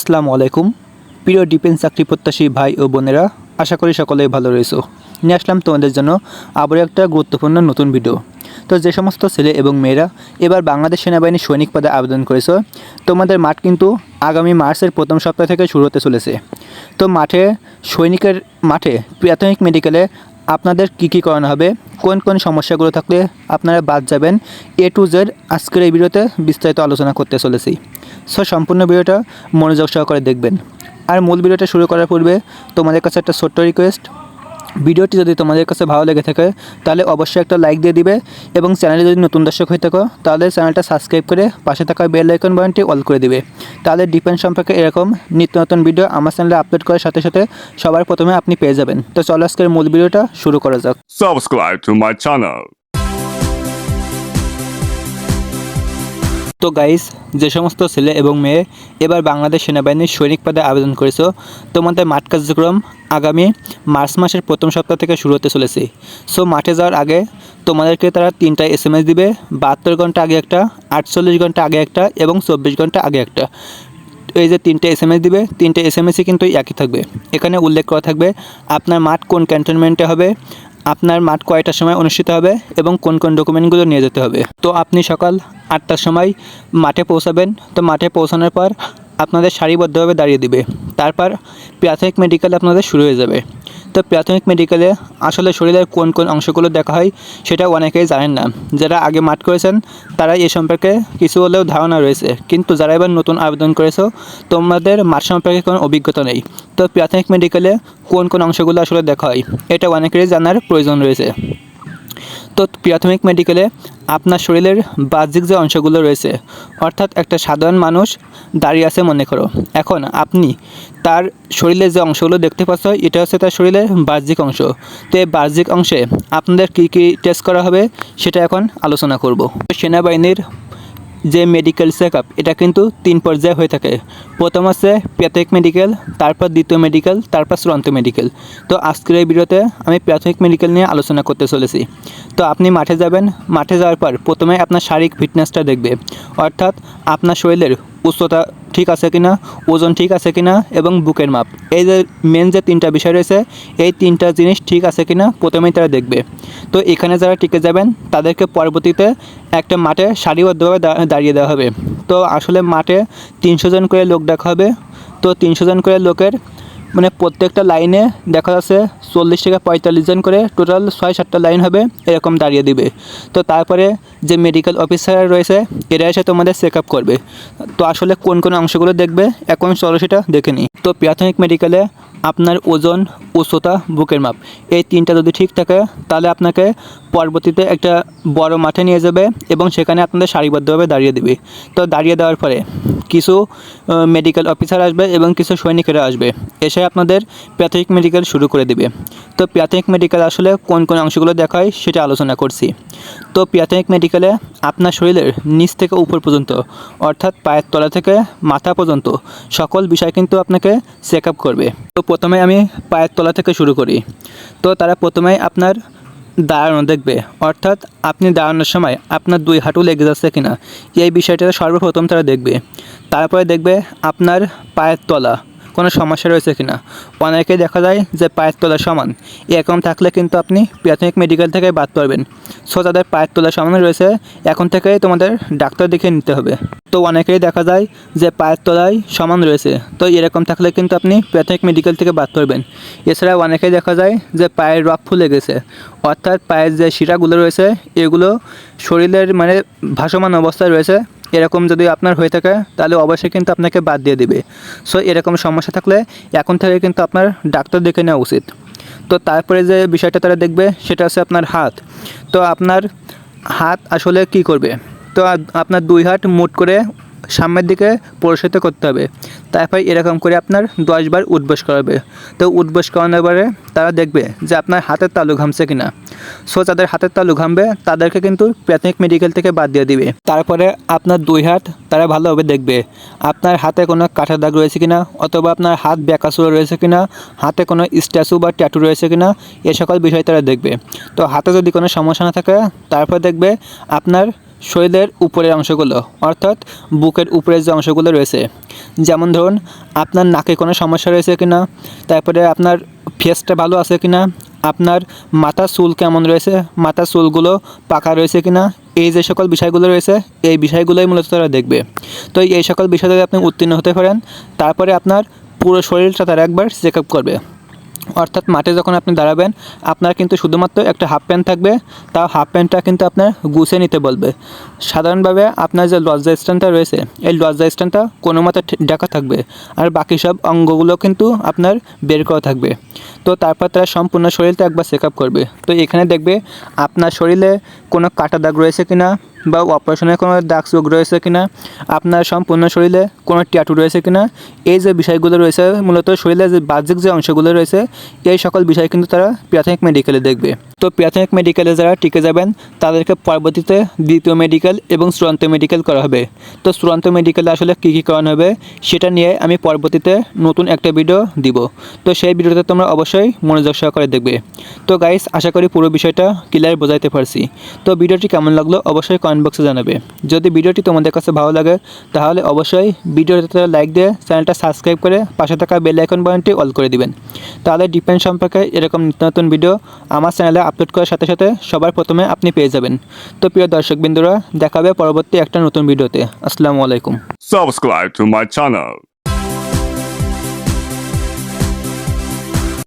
আসসালামু আলাইকুম। প্রিয় ডিফেন্স চাকরি প্রত্যাশী ভাই ও বোনেরা, আশা করি সকলেই ভালো রয়েছো। নিয়ে আসলাম তোমাদের জন্য আবারও একটা গুরুত্বপূর্ণ নতুন ভিডিও তো যে সমস্ত ছেলে এবং মেয়েরা এবার বাংলাদেশ সেনাবাহিনীর সৈনিক পদে আবেদন করেছ, তোমাদের মাঠ কিন্তু আগামী মার্চের প্রথম সপ্তাহ থেকে শুরু হতে চলেছে। তো মাঠে, সৈনিকের মাঠে প্রাথমিক মেডিকেলে আপনাদের কী কী করানো হবে, কোন কোন সমস্যাগুলো থাকলে আপনারা বাদ যাবেন এ টু জেড আজকের এই ভিডিওতে বিস্তারিত আলোচনা করতে চলেছি। সো সম্পূর্ণ ভিডিওটা মনোযোগ সহকারে দেখবেন। আর মূল ভিডিওটা শুরু করার পূর্বে তোমাদের কাছে একটা ছোট্ট রিকোয়েস্ট ভিডিওটি যদি তোমাদের কাছে ভালো লেগে থাকে, তাহলে অবশ্যই একটা লাইক দিয়ে দিবে এবং চ্যানেলে যদি নতুন দর্শক হয়ে থাকো, তাহলে চ্যানেলটা সাবস্ক্রাইব করে পাশে থাকা বেল আইকন বাটনটি অল করে দিবে। তাহলে ডিফেন্স সম্পর্কে এরকম নিত্য নতুন ভিডিও আমার চ্যানেলে আপলোড করার সাথে সাথে সবার প্রথমে আপনি পেয়ে যাবেন। তো চলো আজকের মূল ভিডিওটা শুরু করা যাক। Subscribe to my channel. তো গাইস যে সমস্ত ছেলে এবং মেয়ে এবার বাংলাদেশ সেনাবাহিনীর সৈনিক পদে আবেদন করেছ তোমাদের মাঠ কার্যক্রম আগামী মার্চ মাসের প্রথম সপ্তাহ থেকে শুরু হতে চলেছে। সো মাঠে যাওয়ার আগে তোমাদেরকে তারা তিনটা এস এম এস দিবে, বাহাত্তর ঘণ্টা আগে একটা, আটচল্লিশ ঘণ্টা আগে একটা এবং চব্বিশ ঘণ্টা আগে একটা। এই যে তিনটে এস এম এস দিবে, তিনটে এস এম এসই কিন্তু একই থাকবে। এখানে উল্লেখ করা থাকবে, আপনার মাঠ কোন ক্যান্টনমেন্টে হবে আপনার মাঠ কয়টার সময় অনুষ্ঠিত হবে এবং কোন কোন ডকুমেন্টগুলো নিয়ে যেতে হবে? তো আপনি সকাল আটটার সময় মাঠে পৌঁছাবেন। তো মাঠে পৌঁছানোর পর আপনাদের সারিবদ্ধভাবে দাঁড়িয়ে দিবে। তারপর প্রাথমিক মেডিকেল আপনাদের শুরু হয়ে যাবে। তো প্রাথমিক মেডিকেলে আসলে শরীরের কোন কোন অংশগুলো দেখা হয় সেটা অনেকেই জানেন না। যারা আগে মাঠ করেছেন তারা এ সম্পর্কে কিছু হলেও ধারণা রয়েছে। কিন্তু যারা এবার নতুন আবেদন করেছ, তোমাদের মাঠ সম্পর্কে কোনো অভিজ্ঞতা নেই। তো প্রাথমিক মেডিকেলে কোন কোন অংশগুলো আসলে দেখা হয়, এটা অনেকেরই জানার প্রয়োজন রয়েছে। তো প্রাথমিক মেডিকেলে আপনার শরীরের বাহ্যিক যে অংশগুলো রয়েছে, অর্থাৎ একটা সাধারণ মানুষ দাঁড়িয়ে আছে মনে করো। এখন আপনি তার শরীরের যে অংশগুলো দেখতে পাচ্ছ, এটা হচ্ছে তার শরীরের বাহ্যিক অংশ। তো এই বাহ্যিক অংশে আপনাদের কী কী টেস্ট করা হবে, সেটা এখন আলোচনা করব। সেনাবাহিনীর যে মেডিকেল চেক আপ এটা কিন্তু তিন পর্যায়ে হয়ে থাকে। প্রথম আছে প্রাথমিক মেডিকেল তারপর দ্বিতীয় মেডিকেল তারপর চূড়ান্ত মেডিকেল তো আজকের এই ভিডিওতে আমি প্রাথমিক মেডিকেল নিয়ে আলোচনা করতে চলেছি। তো আপনি মাঠে যাবেন, মাঠে যাওয়ার পর প্রথমে আপনার শারীরিক ফিটনেসটা দেখবে। অর্থাৎ আপনার শরীরের উচ্চতা ঠিক আছে কিনা, ওজন ঠিক আছে কিনা এবং বুকের মাপ। এই যে মেন যে তিনটা বিষয় রয়েছে, এই তিনটা জিনিস ঠিক আছে কিনা প্রথমেই তারা দেখবে। তো এখানে যারা টিকে যাবেন, তাদেরকে পরবর্তীতে একটা মাঠে সারিবদ্ধভাবে দাঁড়িয়ে দেওয়া হবে। তো আসলে মাঠে তিনশো জন করে লোক দেখা হবে। তো তিনশো জন করে লোকের মানে প্রত্যেকটা লাইনে দেখা যাচ্ছে চল্লিশ থেকে পঁয়তাল্লিশ জন করে টোটাল ছয় সাতটা লাইন হবে এরকম দাঁড়িয়ে দিবে। তো তারপরে যে মেডিকেল অফিসার রয়েছে, এরা এসে তোমাদের চেক আপ করবে। তো আসলে কোন কোন অংশগুলো দেখবে, এখন চলো সেটা দেখে নিই। তো প্রাথমিক মেডিকেলে আপনার ওজন, উচ্চতা, বুকের মাপ, এই তিনটা যদি ঠিক থাকে, তাহলে আপনাকে পরবর্তীতে একটা বড় মাঠে নিয়ে যাবে এবং সেখানে আপনাদের সারিবদ্ধভাবে দাঁড়িয়ে দেবে। তো দাঁড়িয়ে দেওয়ার পরে কিছু মেডিকেল অফিসার আসবে এবং কিছু সৈনিকেরা আসবে। এসে আপনাদের প্রাথমিক মেডিকেল শুরু করে দেবে। তো প্রাথমিক মেডিকেল আসলে কোন কোন অংশগুলো দেখায় সেটা আলোচনা করছি। তো প্রাথমিক মেডিকেলে আপনার শরীরের নিচ থেকে উপর পর্যন্ত, অর্থাৎ পায়ের তলা থেকে মাথা পর্যন্ত, সকল বিষয় কিন্তু আপনাকে চেক করবে। তো প্রথমে আমি পায়ের তলা থেকে শুরু করি। তো তারা প্রথমে আপনার দাঁড়ানো দেখবে। অর্থাৎ আপনি দাঁড়ানোর সময় আপনার দুই হাঁটু লেগে যাচ্ছে কিনা, এই বিষয়টা সর্বপ্রথম তারা দেখবে। তারপরে দেখবে আপনার পায়ের তলা। কোনো সমস্যা রয়েছে কিনা? অনেকেই দেখা যায় যে পায়ের তলা সমান। এরকম থাকলে কিন্তু আপনি প্রাথমিক মেডিকেল থেকে বাদ পারবেন সো যাদের পায়ের তলা সমান রয়েছে, এখন থেকেই তোমাদের ডাক্তার দেখে নিতে হবে। তো অনেকেই দেখা যায় যে পায়ের তলায় সমান রয়েছে। তো এরকম থাকলে কিন্তু আপনি প্রাথমিক মেডিকেল থেকে বাদ করবেন এছাড়া অনেকেই দেখা যায় যে পায়ের রক ফুলে গেছে। অর্থাৎ পায়ের যে শিরাগুলো রয়েছে, এগুলো শরীরের মানে ভাসমান অবস্থায় রয়েছে। এরকম যদি আপনার হয়ে থাকে, তাহলে অবশ্যই কিন্তু আপনাকে বাদ দিয়ে দেবে। সো এরকম সমস্যা থাকলে এখন থেকে কিন্তু আপনার ডাক্তার দেখে নেওয়া উচিত। তো তারপরে যে বিষয়টা তারা দেখবে, সেটা হচ্ছে আপনার হাত। তো আপনার হাত আসলে কি করবে? তো আপনার দুই হাত মুট করে সামনের দিকে প্রসারিত করতে হবে। তারপর এরকম করে আপনার দশবার উদ্বাস করাবে। তো উদ্বাস করানোর পরে তারা দেখবে যে আপনার হাতের তালু ঘামছে কিনা। সো যাদের হাতের তালু ঘামবে, তাদেরকে কিন্তু প্রাথমিক মেডিকেল থেকে বাদ দিয়ে দিবে। তারপরে আপনার দুই হাত তারা ভালোভাবে দেখবে, আপনার হাতে কোনো কাঠের দাগ রয়েছে কিনা, অথবা আপনার হাত ব্যাকাসুরা রয়েছে কিনা, হাতে কোনো স্ট্যাচু বা ট্যাটু রয়েছে কিনা, এ সকল বিষয় তারা দেখবে। তো হাতে যদি কোনো সমস্যা না থাকে, তারপর দেখবে আপনার শরীরের উপরের অংশগুলো, অর্থাৎ বুকের উপরের যে অংশগুলো রয়েছে। যেমন ধরুন, আপনার নাকে কোনো সমস্যা রয়েছে কি না তারপরে আপনার ফেসটা ভালো আছে কি না আপনার মাথার চুল কেমন রয়েছে, মাথার চুলগুলো পাকা রয়েছে কি না এই যে সকল বিষয়গুলো রয়েছে, এই বিষয়গুলোই মূলত তারা দেখবে। তো এই সকল বিষয় যদি আপনি উত্তীর্ণ হতে পারেন, তারপরে আপনার পুরো শরীরটা তারা একবার চেক আপ করবে। অর্থাৎ মাঠে যখন আপনি দাঁড়াবেন, আপনার কিন্তু শুধুমাত্র একটা হাফ প্যান্ট থাকবে। তাও হাফ প্যান্টটা কিন্তু আপনার গুছিয়ে নিতে বলবে। সাধারণভাবে আপনার যে লজ্জা স্ট্যান্ডটা রয়েছে, এই লজ্জা স্ট্যান্ডটা কোনো মতে ঢাকা থাকবে। আর বাকি সব অঙ্গগুলো কিন্তু আপনার বের করা থাকবে। তো তারপর তারা সম্পূর্ণ শরীরটা একবার চেক আপ করবে। তো এখানে দেখবে আপনার শরীরে কোনো কাটা দাগ রয়েছে কিনা বা অপারেশনের কোনো দাগ চোখ রয়েছে কিনা, আপনার সম্পূর্ণ শরীরে কোনো ট্যাটু রয়েছে কিনা, এই যে বিষয়গুলো রয়েছে, মূলত শরীরের যে বাহ্যিক যে অংশগুলো রয়েছে, এই সকল বিষয় কিন্তু তারা প্রাথমিক মেডিকেলে দেখবে। তো প্রাথমিক মেডিকেলে যারা টিকে যাবেন, তাদেরকে পরবর্তীতে দ্বিতীয় মেডিকেল এবং চূড়ান্ত মেডিকেল করা হবে। তো চূড়ান্ত মেডিকেলে আসলে কী কী করানো হবে, সেটা নিয়ে আমি পরবর্তীতে নতুন একটা ভিডিও দিব। তো সেই ভিডিওতে তোমরা অবশ্যই মনোযোগ সহকারে দেখবে। তো গাইস আশা করি পুরো বিষয়টা ক্লিয়ার বোঝাইতে পারছি। তো ভিডিওটি কেমন লাগল, অবশ্যই কমেন্ট জানাবে। যদি ভিডিওটি তোমাদের কাছে ভালো লাগে, তাহলে অবশ্যই ভিডিওতে লাইক দিয়ে চ্যানেলটা সাবস্ক্রাইব করে পাশে থাকা বেল আইকন বাটনটি অল করে দিবেন। তাহলে ডিপেন্ড সম্পর্কে এরকম নিত্য নতুন ভিডিও আমার চ্যানেলে আপলোড করার সাথে সাথে সবার প্রথমে আপনি পেয়ে যাবেন। তো প্রিয় দর্শকবৃন্দরা দেখাবে পরবর্তী একটা নতুন ভিডিওতে আসসালামু আলাইকুম। Subscribe to my channel.